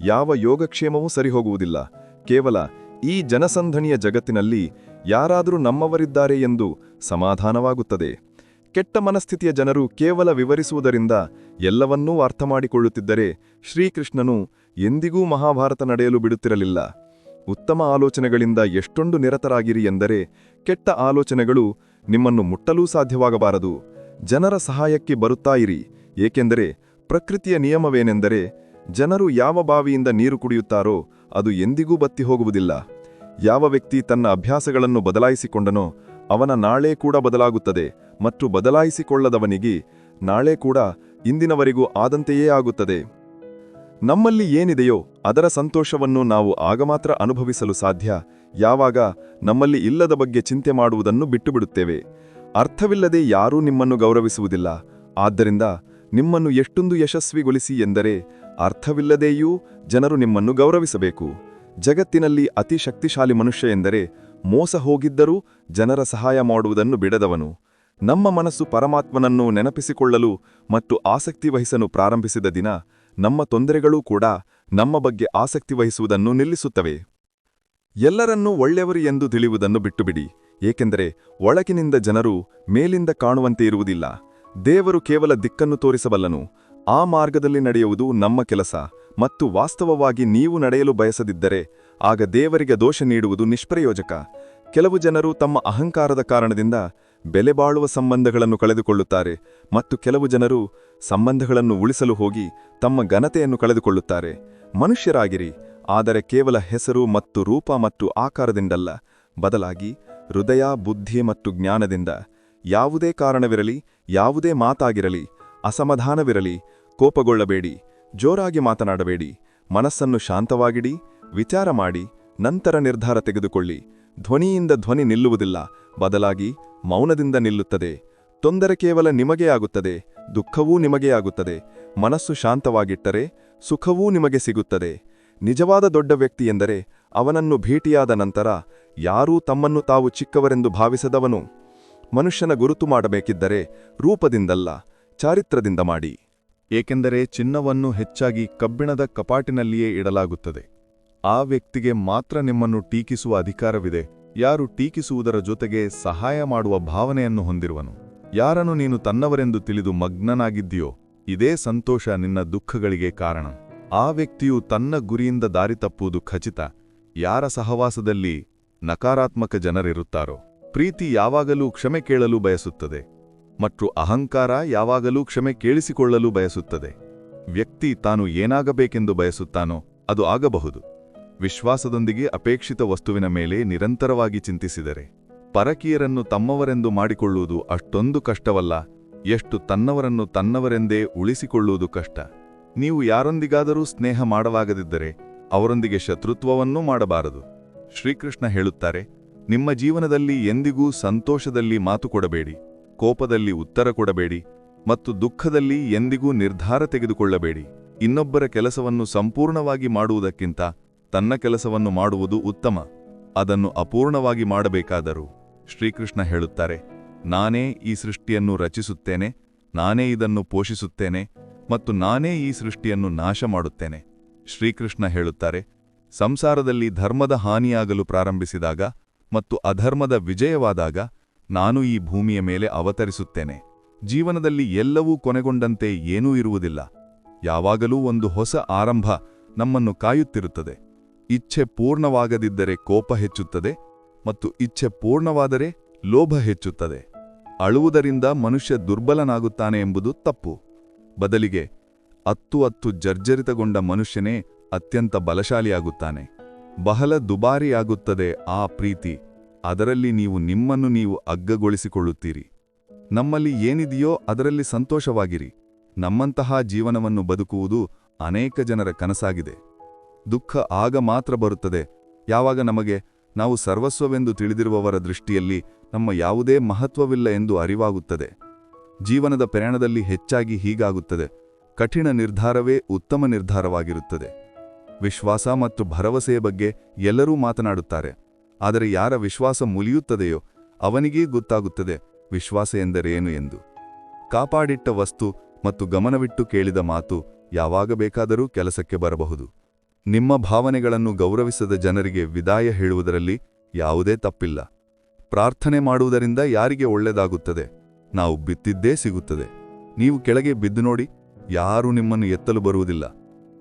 ಯಾವ ಯೋಗಕ್ಷೇಮವೂ ಸರಿಹೋಗುವುದಿಲ್ಲ. ಕೇವಲ ಈ ಜನಸಂಧಣಿಯ ಜಗತ್ತಿನಲ್ಲಿ ಯಾರಾದರೂ ನಮ್ಮವರಿದ್ದಾರೆ ಎಂದು ಸಮಾಧಾನವಾಗುತ್ತದೆ. ಕೆಟ್ಟ ಮನಸ್ಥಿತಿಯ ಜನರು ಕೇವಲ ವಿವರಿಸುವುದರಿಂದ ಎಲ್ಲವನ್ನೂ ಅರ್ಥಮಾಡಿಕೊಳ್ಳುತ್ತಿದ್ದರೆ ಶ್ರೀಕೃಷ್ಣನು ಎಂದಿಗೂ ಮಹಾಭಾರತ ನಡೆಯಲು ಬಿಡುತ್ತಿರಲಿಲ್ಲ. ಉತ್ತಮ ಆಲೋಚನೆಗಳಿಂದ ಎಷ್ಟೊಂದು ನಿರತರಾಗಿರಿ ಎಂದರೆ, ಕೆಟ್ಟ ಆಲೋಚನೆಗಳು ನಿಮ್ಮನ್ನು ಮುಟ್ಟಲೂ ಸಾಧ್ಯವಾಗಬಾರದು. ಜನರ ಸಹಾಯಕ್ಕೆ ಬರುತ್ತಾ ಇರಿ. ಏಕೆಂದರೆ, ಪ್ರಕೃತಿಯ ನಿಯಮವೇನೆಂದರೆ, ಜನರು ಯಾವ ಬಾವಿಯಿಂದ ನೀರು ಕುಡಿಯುತ್ತಾರೋ, ಅದು ಎಂದಿಗೂ ಬತ್ತಿ ಹೋಗುವುದಿಲ್ಲ. ಯಾವ ವ್ಯಕ್ತಿ ತನ್ನ ಅಭ್ಯಾಸಗಳನ್ನು ಬದಲಾಯಿಸಿಕೊಂಡನೋ, ಅವನ ನಾಳೆ ಕೂಡ ಬದಲಾಗುತ್ತದೆ ಮತ್ತು ಬದಲಾಯಿಸಿಕೊಳ್ಳದವನಿಗೆ ನಾಳೆ ಕೂಡ ಇಂದಿನವರೆಗೂ ಆದಂತೆಯೇ ಆಗುತ್ತದೆ. ನಮ್ಮಲ್ಲಿ ಏನಿದೆಯೋ ಅದರ ಸಂತೋಷವನ್ನು ನಾವು ಆಗ ಮಾತ್ರ ಅನುಭವಿಸಲು ಸಾಧ್ಯ. ಯಾವಾಗ ನಮ್ಮಲ್ಲಿ ಇಲ್ಲದ ಬಗ್ಗೆ ಚಿಂತೆ ಮಾಡುವುದನ್ನು ಬಿಟ್ಟುಬಿಡುತ್ತೇವೆ. ಅರ್ಥವಿಲ್ಲದೆ ಯಾರೂ ನಿಮ್ಮನ್ನು ಗೌರವಿಸುವುದಿಲ್ಲ. ಆದ್ದರಿಂದ ನಿಮ್ಮನ್ನು ಎಷ್ಟೊಂದು ಯಶಸ್ವಿಗೊಳಿಸಿ ಎಂದರೆ ಅರ್ಥವಿಲ್ಲದೆಯೂ ಜನರು ನಿಮ್ಮನ್ನು ಗೌರವಿಸಬೇಕು. ಜಗತ್ತಿನಲ್ಲಿ ಅತಿ ಶಕ್ತಿಶಾಲಿ ಮನುಷ್ಯ ಎಂದರೆ ಮೋಸ ಹೋಗಿದ್ದರೂ ಜನರ ಸಹಾಯ ಮಾಡುವುದನ್ನು ಬಿಡದವನು. ನಮ್ಮ ಮನಸ್ಸು ಪರಮಾತ್ಮನನ್ನು ನೆನಪಿಸಿಕೊಳ್ಳಲು ಮತ್ತು ಆಸಕ್ತಿ ವಹಿಸಲು ಪ್ರಾರಂಭಿಸಿದ ದಿನ ನಮ್ಮ ತೊಂದರೆಗಳೂ ಕೂಡ ನಮ್ಮ ಬಗ್ಗೆ ಆಸಕ್ತಿ ವಹಿಸುವುದನ್ನು ನಿಲ್ಲಿಸುತ್ತವೆ. ಎಲ್ಲರನ್ನೂ ಒಳ್ಳೆಯವರು ಎಂದು ತಿಳಿಯುವುದನ್ನು ಬಿಟ್ಟುಬಿಡಿ, ಏಕೆಂದರೆ ಒಳಗಿನಿಂದ ಜನರು ಮೇಲಿಂದ ಕಾಣುವಂತೆ ಇರುವುದಿಲ್ಲ. ದೇವರು ಕೇವಲ ದಿಕ್ಕನ್ನು ತೋರಿಸಬಲ್ಲನು, ಆ ಮಾರ್ಗದಲ್ಲಿ ನಡೆಯುವುದು ನಮ್ಮ ಕೆಲಸ ಮತ್ತು ವಾಸ್ತವವಾಗಿ ನೀವು ನಡೆಯಲು ಬಯಸದಿದ್ದರೆ ಆಗ ದೇವರಿಗೆ ದೋಷ ನೀಡುವುದು ನಿಷ್ಪ್ರಯೋಜಕ. ಕೆಲವು ಜನರು ತಮ್ಮ ಅಹಂಕಾರದ ಕಾರಣದಿಂದ ಬೆಲೆಬಾಳುವ ಸಂಬಂಧಗಳನ್ನು ಕಳೆದುಕೊಳ್ಳುತ್ತಾರೆ ಮತ್ತು ಕೆಲವು ಜನರು ಸಂಬಂಧಗಳನ್ನು ಉಳಿಸಲು ಹೋಗಿ ತಮ್ಮ ಘನತೆಯನ್ನು ಕಳೆದುಕೊಳ್ಳುತ್ತಾರೆ. ಮನುಷ್ಯರಾಗಿರಿ, ಆದರೆ ಕೇವಲ ಹೆಸರು ಮತ್ತು ರೂಪ ಮತ್ತು ಆಕಾರದಿಂದಲ್ಲ ಬದಲಾಗಿ, ಹೃದಯ, ಬುದ್ಧಿ ಮತ್ತು ಜ್ಞಾನದಿಂದ ಯಾವುದೇ ಕಾರಣವಿರಲಿ, ಯಾವುದೇ ಮಾತಾಗಿರಲಿ, ಅಸಮಾಧಾನವಿರಲಿ, ಕೋಪಗೊಳ್ಳಬೇಡಿ, ಜೋರಾಗಿ ಮಾತನಾಡಬೇಡಿ, ಮನಸ್ಸನ್ನು ಶಾಂತವಾಗಿಡಿ, ವಿಚಾರ ಮಾಡಿ, ನಂತರ ನಿರ್ಧಾರ ತೆಗೆದುಕೊಳ್ಳಿ. ಧ್ವನಿಯಿಂದ ಧ್ವನಿ ನಿಲ್ಲುವುದಿಲ್ಲ, ಬದಲಾಗಿ ಮೌನದಿಂದ ನಿಲ್ಲುತ್ತದೆ. ತೊಂದರೆ ಕೇವಲ ನಿಮಗೇ ಆಗುತ್ತದೆ. ದುಃಖವೂ ನಿಮಗೆ ಆಗುತ್ತದೆ. ಮನಸ್ಸು ಶಾಂತವಾಗಿಟ್ಟರೆ ಸುಖವೂ ನಿಮಗೆ ಸಿಗುತ್ತದೆ. ನಿಜವಾದ ದೊಡ್ಡ ವ್ಯಕ್ತಿ ಎಂದರೆ ಅವನನ್ನು ಭೇಟಿಯಾದ ನಂತರ ಯಾರೂ ತಮ್ಮನ್ನು ತಾವು ಚಿಕ್ಕವರೆಂದು ಭಾವಿಸದವನು? ಮನುಷ್ಯನ ಗುರುತು ಮಾಡಬೇಕಿದ್ದರೆ ರೂಪದಿಂದಲ್ಲ, ಚಾರಿತ್ರದಿಂದ ಮಾಡಿ. ಏಕೆಂದರೆ ಚಿನ್ನವನ್ನು ಹೆಚ್ಚಾಗಿ ಕಬ್ಬಿಣದ ಕಪಾಟಿನಲ್ಲಿಯೇ ಇಡಲಾಗುತ್ತದೆ. ಆ ವ್ಯಕ್ತಿಗೆ ಮಾತ್ರ ನಿಮ್ಮನ್ನು ಟೀಕಿಸುವ ಅಧಿಕಾರವಿದೆ. ಯಾರು ಟೀಕಿಸುವುದರ ಜೊತೆಗೆ ಸಹಾಯ ಮಾಡುವ ಭಾವನೆಯನ್ನು ಹೊಂದಿರುವನು. ಯಾರನ್ನು ನೀನು ತನ್ನವರೆಂದು ತಿಳಿದು ಮಗ್ನನಾಗಿದ್ದೀಯೋ, ಇದೇ ಸಂತೋಷ ನಿನ್ನ ದುಃಖಗಳಿಗೆ ಕಾರಣ. ಆ ವ್ಯಕ್ತಿಯು ತನ್ನ ಗುರಿಯಿಂದ ದಾರಿ ತಪ್ಪುವುದು ಖಚಿತ. ಯಾರ ಸಹವಾಸದಲ್ಲಿ ನಕಾರಾತ್ಮಕ ಜನರಿರುತ್ತಾರೋ, ಪ್ರೀತಿ ಯಾವಾಗಲೂ ಕ್ಷಮೆ ಕೇಳಲು ಬಯಸುತ್ತದೆ, ಮತ್ತು ಅಹಂಕಾರ ಯಾವಾಗಲೂ ಕ್ಷಮೆ ಕೇಳಿಸಿಕೊಳ್ಳಲು ಬಯಸುತ್ತದೆ. ವ್ಯಕ್ತಿ ತಾನು ಏನಾಗಬೇಕೆಂದು ಬಯಸುತ್ತಾನೋ, ಅದು ಆಗಬಹುದು. ವಿಶ್ವಾಸದೊಂದಿಗೆ ಅಪೇಕ್ಷಿತ ವಸ್ತುವಿನ ಮೇಲೆ ನಿರಂತರವಾಗಿ ಚಿಂತಿಸಿದರೆ. ಪರಕೀಯರನ್ನು ತಮ್ಮವರೆಂದು ಮಾಡಿಕೊಳ್ಳುವುದು ಅಷ್ಟೊಂದು ಕಷ್ಟವಲ್ಲ, ಎಷ್ಟು ತನ್ನವರನ್ನು ತನ್ನವರೆಂದೇ ಉಳಿಸಿಕೊಳ್ಳುವುದು ಕಷ್ಟ. ನೀವು ಯಾರೊಂದಿಗಾದರೂ ಸ್ನೇಹ ಮಾಡವಾಗದಿದ್ದರೆ ಅವರೊಂದಿಗೆ ಶತ್ರುತ್ವವನ್ನೂ ಮಾಡಬಾರದು. ಶ್ರೀಕೃಷ್ಣ ಹೇಳುತ್ತಾರೆ, ನಿಮ್ಮ ಜೀವನದಲ್ಲಿ ಎಂದಿಗೂ ಸಂತೋಷದಲ್ಲಿ ಮಾತು ಕೊಡಬೇಡಿ, ಕೋಪದಲ್ಲಿ ಉತ್ತರ ಕೊಡಬೇಡಿ ಮತ್ತು ದುಃಖದಲ್ಲಿ ಎಂದಿಗೂ ನಿರ್ಧಾರ ತೆಗೆದುಕೊಳ್ಳಬೇಡಿ. ಇನ್ನೊಬ್ಬರ ಕೆಲಸವನ್ನು ಸಂಪೂರ್ಣವಾಗಿ ಮಾಡುವುದಕ್ಕಿಂತ ತನ್ನ ಕೆಲಸವನ್ನು ಮಾಡುವುದು ಉತ್ತಮ, ಅದನ್ನು ಅಪೂರ್ಣವಾಗಿ ಮಾಡಬೇಕಾದರೂ. ಶ್ರೀಕೃಷ್ಣ ಹೇಳುತ್ತಾರೆ, ನಾನೇ ಈ ಸೃಷ್ಟಿಯನ್ನು ರಚಿಸುತ್ತೇನೆ, ನಾನೇ ಇದನ್ನು ಪೋಷಿಸುತ್ತೇನೆ ಮತ್ತು ನಾನೇ ಈ ಸೃಷ್ಟಿಯನ್ನು ನಾಶ ಮಾಡುತ್ತೇನೆ. ಶ್ರೀಕೃಷ್ಣ ಹೇಳುತ್ತಾರೆ, ಸಂಸಾರದಲ್ಲಿ ಧರ್ಮದ ಹಾನಿಯಾಗಲು ಪ್ರಾರಂಭಿಸಿದಾಗ ಮತ್ತು ಅಧರ್ಮದ ವಿಜಯವಾದಾಗ ನಾನು ಈ ಭೂಮಿಯ ಮೇಲೆ ಅವತರಿಸುತ್ತೇನೆ. ಜೀವನದಲ್ಲಿ ಎಲ್ಲವೂ ಕೊನೆಗೊಂಡಂತೆ ಏನೂ ಇರುವುದಿಲ್ಲ. ಯಾವಾಗಲೂ ಒಂದು ಹೊಸ ಆರಂಭ ನಮ್ಮನ್ನು ಕಾಯುತ್ತಿರುತ್ತದೆ. ಇಚ್ಛೆ ಪೂರ್ಣವಾಗದಿದ್ದರೆ ಕೋಪ ಹೆಚ್ಚುತ್ತದೆ ಮತ್ತು ಇಚ್ಛೆ ಪೂರ್ಣವಾದರೆ ಲೋಭ ಹೆಚ್ಚುತ್ತದೆ. ಅಳುವುದರಿಂದ ಮನುಷ್ಯ ದುರ್ಬಲನಾಗುತ್ತಾನೆ ಎಂಬುದು ತಪ್ಪು. ಬದಲಿಗೆ ಅತ್ತು ಅತ್ತು ಜರ್ಜರಿತಗೊಂಡ ಮನುಷ್ಯನೇ ಅತ್ಯಂತ ಬಲಶಾಲಿಯಾಗುತ್ತಾನೆ. ಬಹಳ ದುಬಾರಿಯಾಗುತ್ತದೆ ಆ ಪ್ರೀತಿ. ಅದರಲ್ಲಿ ನೀವು ನಿಮ್ಮನ್ನು ನೀವು ಅಗ್ಗಗೊಳಿಸಿಕೊಳ್ಳುತ್ತೀರಿ. ನಮ್ಮಲ್ಲಿ ಏನಿದೆಯೋ ಅದರಲ್ಲಿ ಸಂತೋಷವಾಗಿರಿ. ನಮ್ಮಂತಹ ಜೀವನವನ್ನು ಬದುಕುವುದು ಅನೇಕ ಜನರ ಕನಸಾಗಿದೆ. ದುಃಖ ಆಗ ಮಾತ್ರ ಬರುತ್ತದೆ. ಯಾವಾಗ ನಮಗೆ ನಾವು ಸರ್ವಸ್ವವೆಂದು ತಿಳಿದಿರುವವರ ದೃಷ್ಟಿಯಲ್ಲಿ ನಮ್ಮ ಯಾವುದೇ ಮಹತ್ವವಿಲ್ಲ ಎಂದು ಅರಿವಾಗುತ್ತದೆ. ಜೀವನದ ಪ್ರಯಾಣದಲ್ಲಿ ಹೆಚ್ಚಾಗಿ ಹೀಗಾಗುತ್ತದೆ. ಕಠಿಣ ನಿರ್ಧಾರವೇ ಉತ್ತಮ ನಿರ್ಧಾರವಾಗಿರುತ್ತದೆ. ವಿಶ್ವಾಸ ಮತ್ತು ಭರವಸೆಯ ಬಗ್ಗೆ ಎಲ್ಲರೂ ಮಾತನಾಡುತ್ತಾರೆ. ಆದರೆ ಯಾರ ವಿಶ್ವಾಸ ಮುಲಿಯುತ್ತದೆಯೋ ಅವನಿಗೇ ಗೊತ್ತಾಗುತ್ತದೆ ವಿಶ್ವಾಸ ಎಂದರೇನು ಎಂದು. ಕಾಪಾಡಿಟ್ಟ ವಸ್ತು ಮತ್ತು ಗಮನವಿಟ್ಟು ಕೇಳಿದ ಮಾತು ಯಾವಾಗ ಬೇಕಾದರೂ ಕೆಲಸಕ್ಕೆ ಬರಬಹುದು. ನಿಮ್ಮ ಭಾವನೆಗಳನ್ನು ಗೌರವಿಸದ ಜನರಿಗೆ ವಿದಾಯ ಹೇಳುವುದರಲ್ಲಿ ಯಾವುದೇ ತಪ್ಪಿಲ್ಲ. ಪ್ರಾರ್ಥನೆ ಮಾಡುವುದರಿಂದ ಯಾರಿಗೆ ಒಳ್ಳೆಯದಾಗುತ್ತದೆ? ನಾವು ಬಿತ್ತಿದ್ದೇ ಸಿಗುತ್ತದೆ. ನೀವು ಕೆಳಗೆ ಬಿದ್ದು ನೋಡಿ, ಯಾರೂ ನಿಮ್ಮನ್ನು ಎತ್ತಲು ಬರುವುದಿಲ್ಲ.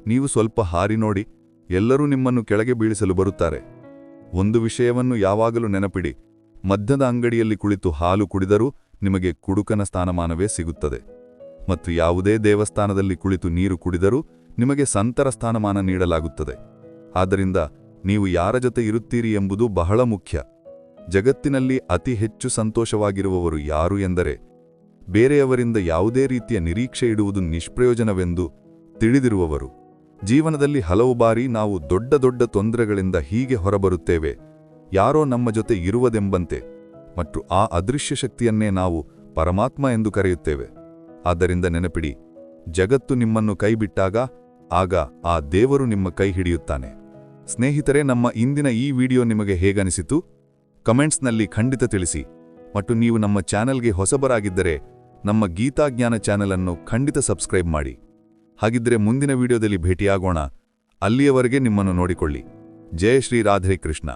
ನೀವು ಸ್ವಲ್ಪ ಹಾರಿ ನೋಡಿ, ಎಲ್ಲರೂ ನಿಮ್ಮನ್ನು ಕೆಳಗೆ ಬೀಳಿಸಲು ಬರುತ್ತಾರೆ. ಒಂದು ವಿಷಯವನ್ನು ಯಾವಾಗಲೂ ನೆನಪಿಡಿ ಮಧ್ಯದ ಅಂಗಡಿಯಲ್ಲಿ ಕುಳಿತು ಹಾಲು ಕುಡಿದರೂ ನಿಮಗೆ ಕುಡುಕನ ಸ್ಥಾನಮಾನವೇ ಸಿಗುತ್ತದೆ. ಮತ್ತು ಯಾವುದೇ ದೇವಸ್ಥಾನದಲ್ಲಿ ಕುಳಿತು ನೀರು ಕುಡಿದರೂ ನಿಮಗೆ ಸಂತರ ಸ್ಥಾನಮಾನ ನೀಡಲಾಗುತ್ತದೆ. ಆದ್ದರಿಂದ ನೀವು ಯಾರ ಜೊತೆ ಇರುತ್ತೀರಿ ಎಂಬುದು ಬಹಳ ಮುಖ್ಯ. ಜಗತ್ತಿನಲ್ಲಿ ಅತಿ ಹೆಚ್ಚು ಸಂತೋಷವಾಗಿರುವವರು ಯಾರು ಎಂದರೆ, ಬೇರೆಯವರಿಂದ ಯಾವುದೇ ರೀತಿಯ ನಿರೀಕ್ಷೆ ಇಡುವುದು ನಿಷ್ಪ್ರಯೋಜನವೆಂದು ತಿಳಿದಿರುವವರು. ಜೀವನದಲ್ಲಿ ಹಲವು ಬಾರಿ ನಾವು ದೊಡ್ಡ ದೊಡ್ಡ ತೊಂದರೆಗಳಿಂದ ಹೀಗೆ ಹೊರಬರುತ್ತೇವೆ. ಯಾರೋ ನಮ್ಮ ಜೊತೆ ಇರುವುದೆಂಬಂತೆ, ಮತ್ತು ಆ ಅದೃಶ್ಯ ಶಕ್ತಿಯನ್ನೇ ನಾವು ಪರಮಾತ್ಮ ಎಂದು ಕರೆಯುತ್ತೇವೆ. ಆದ್ದರಿಂದ ನೆನಪಿಡಿ ಜಗತ್ತು ನಿಮ್ಮನ್ನು ಕೈಬಿಟ್ಟಾಗ, ಆಗ ಆ ದೇವರು ನಿಮ್ಮ ಕೈ ಹಿಡಿಯುತ್ತಾನೆ. ಸ್ನೇಹಿತರೆ, ನಮ್ಮ ಇಂದಿನ ಈ ವಿಡಿಯೋ ನಿಮಗೆ ಹೇಗನಿಸಿತು? ಕಮೆಂಟ್ಸ್ನಲ್ಲಿ ಖಂಡಿತ ತಿಳಿಸಿ. ಮತ್ತು ನೀವು ನಮ್ಮ ಚಾನೆಲ್ಗೆ ಹೊಸಬರಾಗಿದ್ದರೆ, ನಮ್ಮ ಗೀತಾಜ್ಞಾನ ಚಾನೆಲ್ ಅನ್ನು ಖಂಡಿತ ಸಬ್ಸ್ಕ್ರೈಬ್ ಮಾಡಿ. ಹಾಗಿದ್ರೆ ಮುಂದಿನ ವಿಡಿಯೋದಲ್ಲಿ ಭೇಟಿಯಾಗೋಣ. ಅಲ್ಲಿಯವರೆಗೆ ನಿಮ್ಮನ್ನು ನೋಡಿಕೊಳ್ಳಿ. ಜಯ ಶ್ರೀ ರಾಧೆ ಕೃಷ್ಣ.